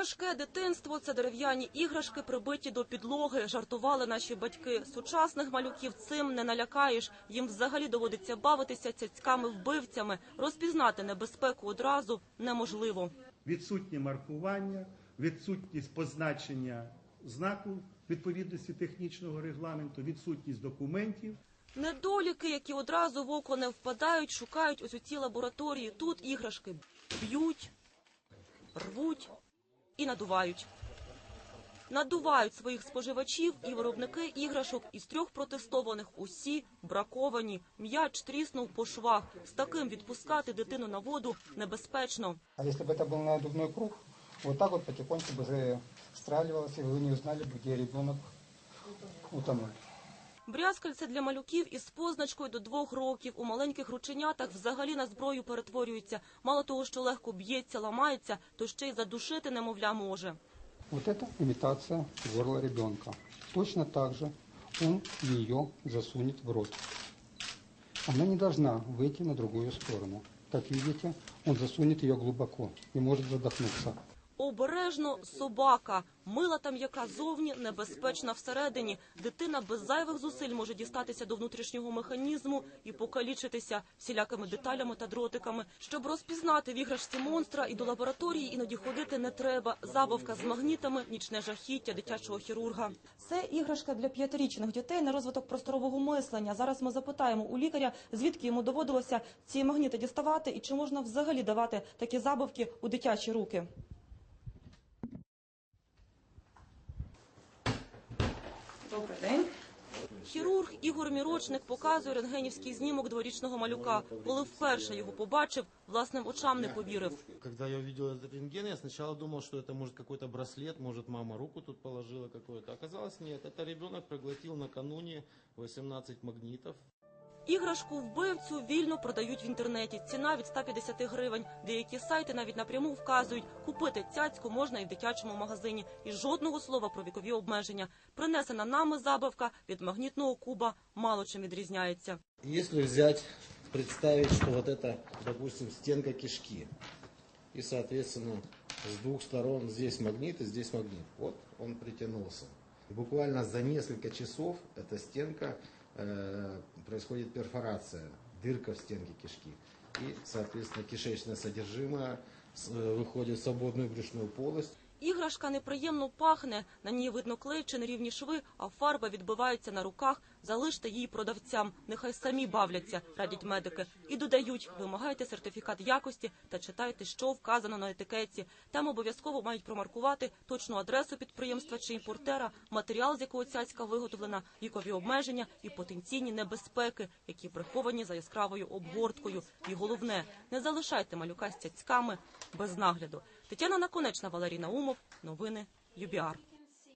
Тяжке дитинство це дерев'яні іграшки, прибиті до підлоги. Жартували наші батьки. Сучасних малюків цим не налякаєш. Їм взагалі доводиться бавитися цяцьками-вбивцями. Розпізнати небезпеку одразу неможливо. відсутнє маркування, відсутність позначення знаку відповідності технічного регламенту, відсутність документів. Недоліки, які одразу в око не впадають, шукають ось у цій лабораторії. Тут іграшки б'ють, рвуть і надувають. Надувають своїх споживачів і виробники іграшок із трьох протестованих усі браковані. М'яч тріснув по швах. З таким відпускати дитину на воду небезпечно. А если бы это был надувной круг, вот так вот потихоньку бы застраливалось, и вы не узнали бы, где ребенок утонул. Брязкальце для малюків із позначкою до двох років у маленьких рученятах взагалі на зброю перетворюється. Мало того, що легко б'ється, ламається, то ще й задушити немовля може. Вот это имитация горла ребенка. Точно так же он ее засунет в рот. Она не должна выйти на другую сторону. Как видите, он засунет ее глубоко и может задохнуться. Обережно собака. Мила та м'яка зовні, небезпечна всередині. Дитина без зайвих зусиль може дістатися до внутрішнього механізму і покалічитися всілякими деталями та дротиками. Щоб розпізнати в іграшці монстра і до лабораторії іноді ходити не треба. Забавка з магнітами, нічне жахіття дитячого хірурга. Це іграшка для п'ятирічних дітей на розвиток просторового мислення. Зараз ми запитаємо у лікаря, звідки йому доводилося ці магніти діставати і чи можна взагалі давати такі забавки у дитячі руки. Добрий день. Хірург Ігор Мірочник показує рентгенівський знімок дворічного малюка. Коли вперше його побачив, власним очам не повірив. Когда я увидел этот рентген, я сначала думал, что это может какой-то браслет, может мама руку тут положила какое-то. Оказалось нет, это ребенок проглотил накануне 18 магнитов. Іграшку вбивцю вільно продають в інтернеті. Ціна від 150 гривень. Деякі сайти навіть напряму вказують, купити цяцьку можна і в дитячому магазині. І жодного слова про вікові обмеження. Принесена нами забавка від магнітного куба мало чим відрізняється. Если взять, представить, что вот это, допустим, стенка кишки, и, соответственно, с двух сторон здесь магнит и здесь магнит. Вот он притянулся. И буквально за несколько часов эта стенка, э, происходит перфорация, дырка в стенке кишки. И, соответственно, кишечное содержимое с- э, выходит в свободную брюшную полость. Іграшка неприємно пахне. На ній видно клей чи нерівні шви, а фарба відбивається на руках. Залиште її продавцям. Нехай самі бавляться, радять медики. І додають, вимагайте сертифікат якості та читайте, що вказано на етикетці. Там обов'язково мають промаркувати точну адресу підприємства чи імпортера, матеріал, з якого цяцька виготовлена, вікові обмеження і потенційні небезпеки, які приховані за яскравою обгорткою. І головне, не залишайте малюка з цяцьками без нагляду. Тетяна Наконечна, Валерій Наумов. Новини ЮБІАР.